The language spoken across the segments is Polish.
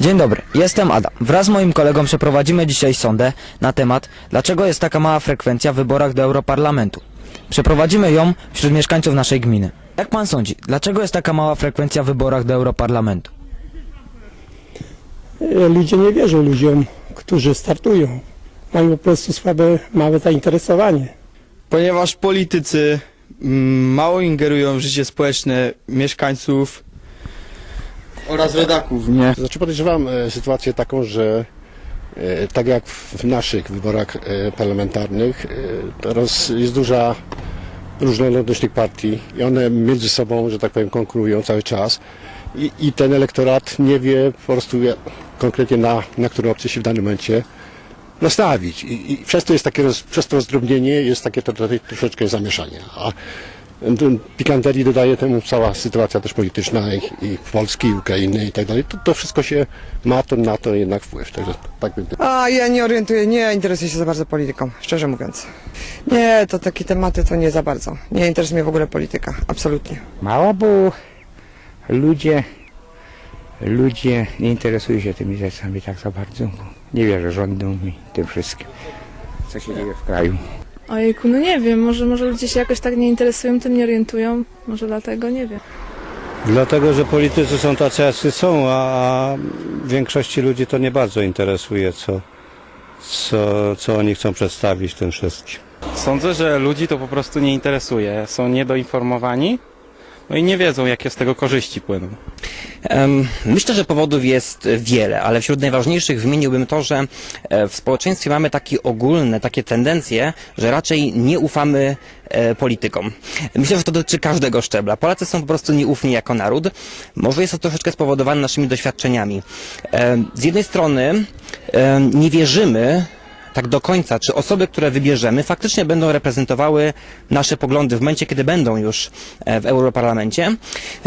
Dzień dobry, jestem Adam. Wraz z moim kolegą przeprowadzimy dzisiaj sondę na temat, dlaczego jest taka mała frekwencja w wyborach do Europarlamentu. Przeprowadzimy ją wśród mieszkańców naszej gminy. Jak pan sądzi, dlaczego jest taka mała frekwencja w wyborach do Europarlamentu? Ludzie nie wierzą ludziom, którzy startują. Mają po prostu słabe, małe zainteresowanie. Ponieważ politycy mm, mało ingerują w życie społeczne mieszkańców oraz rodaków, nie? Znaczy podejrzewam e, sytuację taką, że e, tak jak w naszych wyborach e, parlamentarnych, e, teraz jest duża różnorodność tych partii i one między sobą, że tak powiem, konkurują cały czas i, i ten elektorat nie wie po prostu ja- konkretnie na, na którą opcję się w danym momencie nastawić. I, i przez to jest takie, roz, przez to rozdrobnienie jest takie to, to, troszeczkę zamieszanie. A pikanterii dodaje temu cała sytuacja też polityczna i, i Polski, i Ukrainy i tak dalej. To, to wszystko się ma to na to jednak wpływ. Także tak bym A ja nie orientuję, nie interesuję się za bardzo polityką, szczerze mówiąc. Nie, to takie tematy to nie za bardzo. Nie interesuje mnie w ogóle polityka, absolutnie. Mało, bo ludzie, ludzie nie interesują się tymi rzeczami tak za bardzo. Nie wierzę rządom i tym wszystkim, co się dzieje w kraju. Ojejku, no nie wiem, może, może ludzie się jakoś tak nie interesują, tym nie orientują, może dlatego, nie wiem. Dlatego, że politycy są tacy, jacy są, a, a większości ludzi to nie bardzo interesuje, co, co, co oni chcą przedstawić tym wszystkim. Sądzę, że ludzi to po prostu nie interesuje. Są niedoinformowani, no i nie wiedzą, jakie z tego korzyści płyną. Myślę, że powodów jest wiele, ale wśród najważniejszych wymieniłbym to, że e, w społeczeństwie mamy takie ogólne, takie tendencje, że raczej nie ufamy e, politykom. Myślę, że to dotyczy każdego szczebla. Polacy są po prostu nieufni jako naród. Może jest to troszeczkę spowodowane naszymi doświadczeniami. Z jednej strony nie wierzymy tak do końca, czy osoby, które wybierzemy, faktycznie będą reprezentowały nasze poglądy w momencie, kiedy będą już e, w Europarlamencie.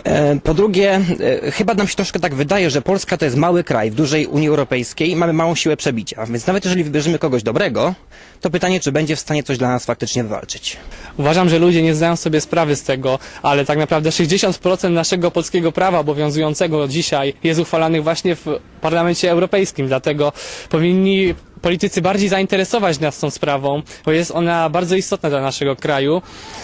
E, Po drugie, e, chyba nam się troszkę tak wydaje, że Polska to jest mały kraj w dużej Unii Europejskiej i mamy małą siłę przebicia. Więc nawet jeżeli wybierzemy kogoś dobrego, to pytanie, czy będzie w stanie coś dla nas faktycznie wywalczyć. Uważam, że ludzie nie zdają sobie sprawy z tego, ale tak naprawdę 60% naszego polskiego prawa obowiązującego dzisiaj jest uchwalanych właśnie w Parlamencie Europejskim, dlatego powinni politycy bardziej zainteresować nas tą sprawą, bo jest ona bardzo istotna dla naszego kraju,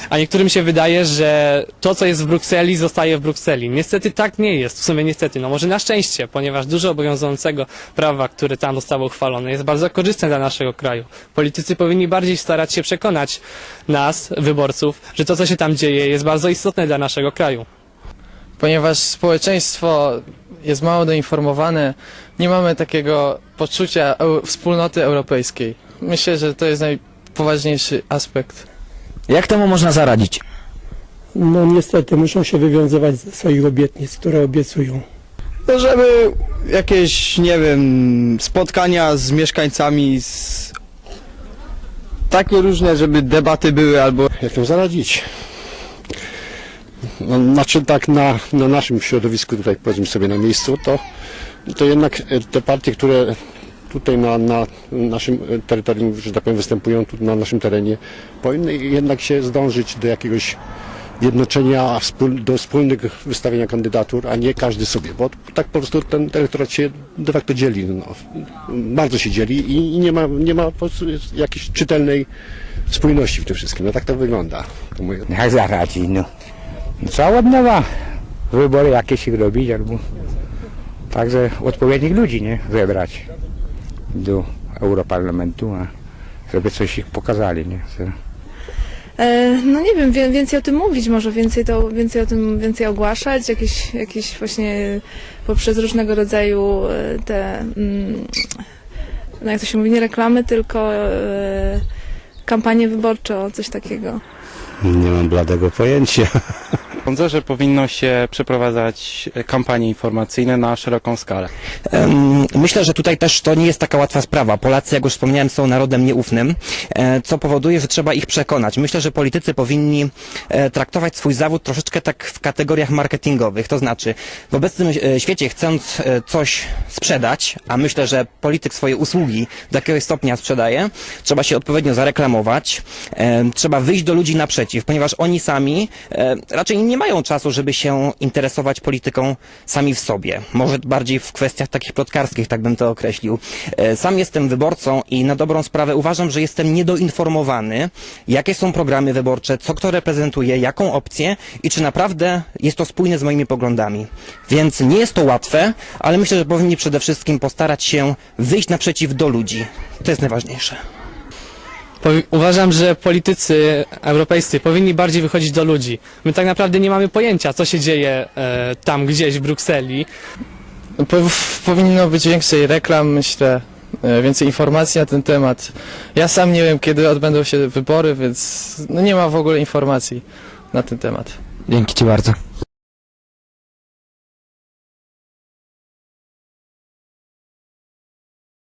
a niektórym się wydaje, że to, co jest w Brukseli, zostaje w Brukseli. Niestety tak nie jest, w sumie niestety, no może na szczęście, ponieważ dużo obowiązującego prawa, które tam zostało uchwalone, jest bardzo korzystne dla naszego kraju. Politycy powinni bardziej starać się przekonać nas, wyborców, że to, co się tam dzieje, jest bardzo istotne dla naszego kraju. Ponieważ społeczeństwo jest mało doinformowane, nie mamy takiego poczucia eu- wspólnoty europejskiej. Myślę, że to jest najpoważniejszy aspekt. Jak temu można zaradzić? No niestety muszą się wywiązywać ze swoich obietnic, które obiecują. No żeby jakieś, nie wiem, spotkania z mieszkańcami, z... takie różne, żeby debaty były albo Jak to zaradzić? No, znaczy tak na, na naszym środowisku, tutaj powiedzmy sobie na miejscu, to, to jednak e, te partie, które tutaj na, na naszym terytorium, że tak powiem, występują tu na naszym terenie, powinny jednak się zdążyć do jakiegoś jednoczenia, do wspólnych wystawienia kandydatur, a nie każdy sobie, bo tak po prostu ten elektorat się de facto dzieli, no, bardzo się dzieli i, nie ma, nie ma jakiejś czytelnej spójności w tym wszystkim. No tak to wygląda. To moje zaradzi, no. Trzeba od nowa wybory jakieś ich robić, albo także odpowiednich ludzi, nie, wybrać do Europarlamentu, a żeby coś ich pokazali, nie. E, no nie wiem, wie, więcej o tym mówić, może więcej, to, więcej o tym, więcej ogłaszać, jakieś, jakieś właśnie poprzez różnego rodzaju e, te, mm, no jak to się mówi, nie reklamy, tylko e, kampanie wyborcze, o coś takiego. Nie mam bladego pojęcia. Sądzę, że powinno się przeprowadzać kampanie informacyjne na szeroką skalę. Myślę, że tutaj też to nie jest taka łatwa sprawa. Polacy, jak już wspomniałem, są narodem nieufnym, e, co powoduje, że trzeba ich przekonać. Myślę, że politycy powinni e, traktować swój zawód troszeczkę tak w kategoriach marketingowych. To znaczy, w obecnym e, świecie, chcąc e, coś sprzedać, a myślę, że polityk swoje usługi do jakiegoś stopnia sprzedaje, trzeba się odpowiednio zareklamować, e, trzeba wyjść do ludzi naprzeciw. przeciw, ponieważ oni sami raczej nie mają czasu, żeby się interesować polityką sami w sobie. Może bardziej w kwestiach takich plotkarskich, tak bym to określił. E, sam jestem wyborcą i na dobrą sprawę uważam, że jestem niedoinformowany, jakie są programy wyborcze, co kto reprezentuje, jaką opcję i czy naprawdę jest to spójne z moimi poglądami. Więc nie jest to łatwe, ale myślę, że powinni przede wszystkim postarać się wyjść naprzeciw do ludzi. To jest najważniejsze. Uważam, że politycy europejscy powinni bardziej wychodzić do ludzi. My tak naprawdę nie mamy pojęcia, co się dzieje e, tam gdzieś w Brukseli. Po, powinno być więcej reklam, myślę, e, więcej informacji na ten temat. Ja sam nie wiem, kiedy odbędą się wybory, więc no nie ma w ogóle informacji na ten temat. Dzięki Ci bardzo.